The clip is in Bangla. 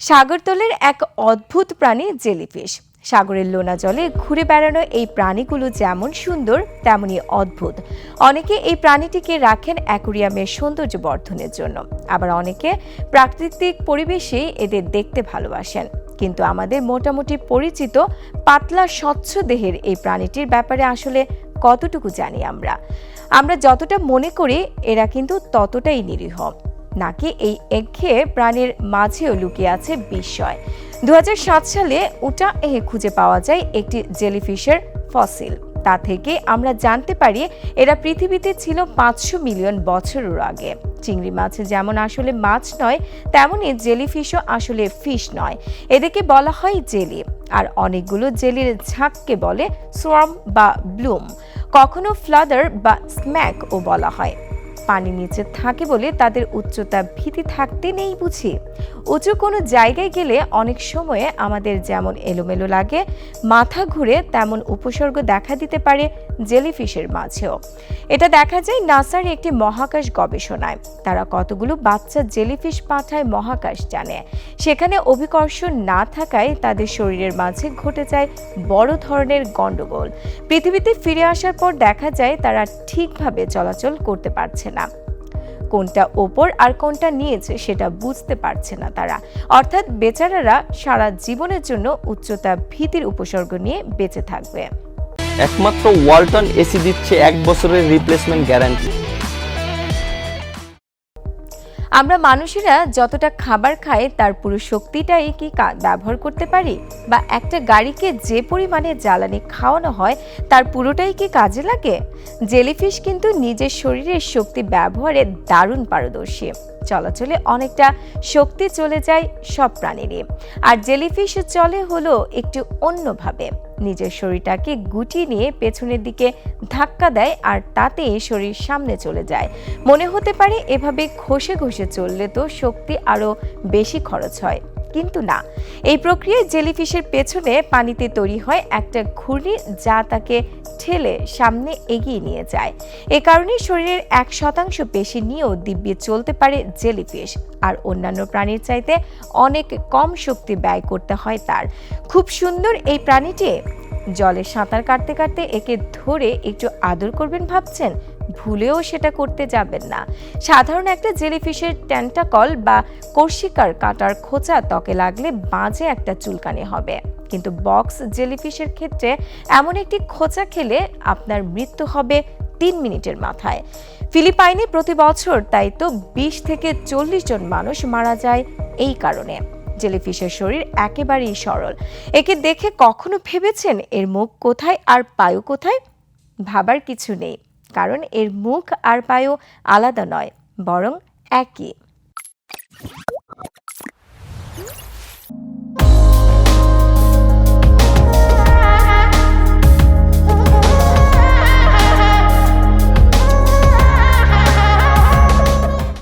সাগরতলের এক অদ্ভুত প্রাণী জেলিফিশ। সাগরের লোনা জলে ঘুরে বেড়ানো এই প্রাণীগুলো যেমন সুন্দর, তেমনি অদ্ভুত। অনেকে এই প্রাণীটিকে রাখেন অ্যাকুরিয়ামের সৌন্দর্য বর্ধনের জন্য। আবার অনেকে প্রাকৃতিক পরিবেশে এদের দেখতে ভালোবাসেন। কিন্তু আমাদের মোটামুটি পরিচিত, পাতলা, স্বচ্ছ দেহের এই প্রাণীটির ব্যাপারে আসলে কতটুকু জানি আমরা। আমরা যতটা মনে করি, এরা কিন্তু ততটাই নিরীহ। নাকি এই একঘেয়ে প্রাণীর মাঝেও লুকিয়ে আছে বিস্ময়। দু হাজার সাত সালে উটা এ খুঁজে পাওয়া যায় একটি জেলিফিশের ফসিল। তা থেকে আমরা জানতে পারি এরা পৃথিবীতে ছিল পাঁচশো মিলিয়ন বছরের আগে। চিংড়ি মাছ যেমন আসলে মাছ নয় তেমনই জেলিফিশও আসলে ফিশ নয়। এদেরকে বলা হয় জেলি। আর অনেকগুলো জেলির ঝাঁককে বলে সোয়ার্ম বা ব্লুম। কখনো ফ্লাদার বা স্ম্যাকও বলা হয়। পানি নিচে থাকে বলে তাদের উচ্চতা ভীতি থাকতে নেই বুঝি। উঁচু কোনো জায়গায় গেলে অনেক সময়ে আমাদের যেমন এলোমেলো লাগে, মাথা ঘুরে তেমন উপসর্গ দেখা দিতে পারে জেলিফিশের মাঝেও। এটা দেখা যায় নাসার একটি মহাকাশ গবেষণায়। তারা কতগুলো বাচ্চা জেলিফিশ পাঠায় মহাকাশ জানে। সেখানে অভিকর্ষ না থাকায় তাদের শরীরের মাঝে ঘটে যায় বড় ধরনের গণ্ডগোল পৃথিবীতে ফিরে আসার পর দেখা যায় তারা ঠিকভাবে চলাচল করতে পারছে না। কোনটা ওপর আর কোনটা নিয়েছে সেটা বুঝতে পারছে না তারা। অর্থাৎ বেচারারা সারা জীবনের জন্য উচ্চতা ভীতির উপসর্গ নিয়ে বেঁচে থাকবে। একমাত্র ওয়ালটন এসি দিচ্ছে এক বছরের রিপ্লেসমেন্ট গ্যারান্টি আমরা মানুষেরা যতটা খাবার খাই, তার পুরো শক্তিটাই কি ব্যবহার করতে পারি? বা একটা গাড়িকে যে পরিমাণে জ্বালানি খাওয়ানো হয়, তার পুরোটাই কি কাজে লাগে? জেলিফিশ কিন্তু নিজের শরীরের শক্তি ব্যবহারে দারুণ পারদর্শী। চলাচলে অনেকটা শক্তি চলে যায় সব প্রাণীরই। আর জেলিফিশ চলে হলো একটু অন্যভাবে। নিজের শরীরটাকে গুটিয়ে নিয়ে পেছনের দিকে ধাক্কা দেয় আর তাতে শরীর সামনে চলে যায়। মনে হতে পারে এভাবে ঘষে ঘষে চললে তো শক্তি আরও বেশি খরচ হয়। কিন্তু না। এই প্রক্রিয়ায় জেলিফিশের পেছনে পানিতে তৈরি হয় একটা ঘূর্ণি যা তাকে ঠেলে সামনে এগিয়ে নিয়ে যায়। এ কারণে শরীরের এক শতাংশ পেশি নিয়েও দিব্যে চলতে পারে জেলিফিশ, আর অন্যান্য প্রাণীর চাইতে অনেক কম শক্তি ব্যয় করতে হয় তার। খুব সুন্দর এই প্রাণীটি। জলে সাঁতার কাটতে কাটতে একে ধরে একটু আদর করবেন ভাবছেন? ভুলেও সেটা করতে যাবেন না। সাধারণ একটা জেলিফিশের ট্যান্টাকল বা কর্ষিকার কাটার খোঁচা ত্বকে লাগলে বাজে একটা চুলকানি হবে। কিন্তু বক্স জেলিফিশের ক্ষেত্রে এমন একটি খোঁচা খেলে আপনার মৃত্যু হবে তিন মিনিটের মাথায়। ফিলিপাইনে প্রতি বছর তাই তো বিশ থেকে চল্লিশ জন মানুষ মারা যায় এই কারণে। জেলিফিশের শরীর একেবারেই সরল। একে দেখে কখনো ভেবেছেন এর মুখ কোথায় আর পায়ু কোথায়? ভাবার কিছু নেই। কারণ এর মুখ আর পায়ও আলাদা নয় বরং একই।